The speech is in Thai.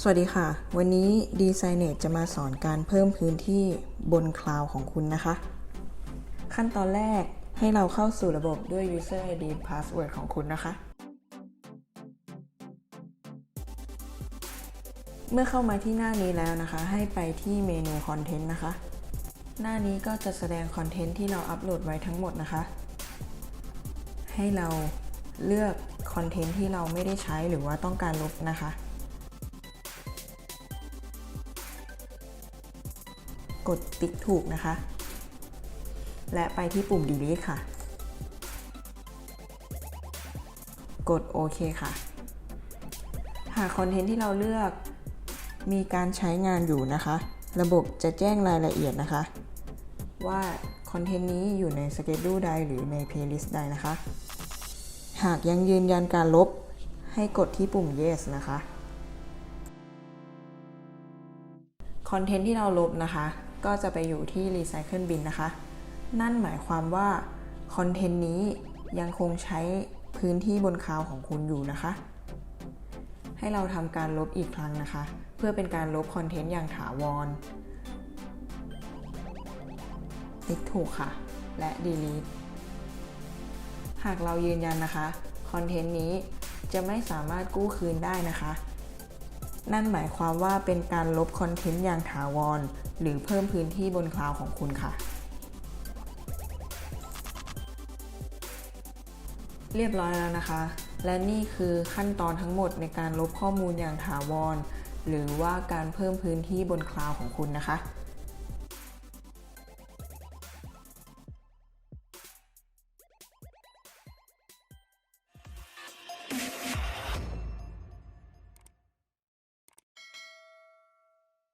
สวัสดีค่ะ วันนี้ d s i g n e t จะมาสอนการเพิ่มพื้นที่บนคลาวของคุณนะคะ ขั้นตอนแรกให้เราเข้าสู่ระบบด้วย user ID password ของคุณนะคะ เมื่อเข้ามาที่หน้านี้แล้วนะคะ ให้ไปที่เมนูคอนเทนต์นะคะ หน้านี้ก็จะแสดงคอนเทนต์ที่เราอัปโหลดไว้ทั้งหมดนะคะ ให้เราเลือกคอนเทนต์ที่เราไม่ได้ใช้หรือว่าต้องการลบนะคะ กดติ๊กถูกนะคะ และไปที่ปุ่ม delete ค่ะ กดโอเคค่ะ หากคอนเทนต์ที่เราเลือกมีการใช้งานอยู่นะคะ ระบบจะแจ้งรายละเอียดนะคะ ว่าคอนเทนต์นี้อยู่ในสเกจดูใดหรือใน playlist ใดนะคะ หากยังยืนยันการลบให้กดที่ปุ่ม yes นะคะ คอนเทนต์ที่เราลบนะคะ ก็จะไปอยู่ที่ Recycle Bin นะคะ นั่นหมายความว่าคอนเทนต์นี้ยังคงใช้พื้นที่บนคลาวของคุณอยู่นะคะ ให้เราทำการลบอีกครั้งนะคะ เพื่อเป็นการลบคอนเทนต์อย่างถาวรติ๊กถูกค่ะ และ delete หากเรายืนยันนะคะ คอนเทนต์นี้จะไม่สามารถกู้คืนได้นะคะ นั่นหมายความว่าเป็นการลบคอนเทนต์อย่างถาวร หรือเพิ่มพื้นที่บนคลาวของคุณค่ะ เรียบร้อยแล้วนะคะ และนี่คือขั้นตอนทั้งหมดในการลบข้อมูลอย่างถาวร หรือว่าการเพิ่มพื้นที่บนคลาวของคุณนะคะ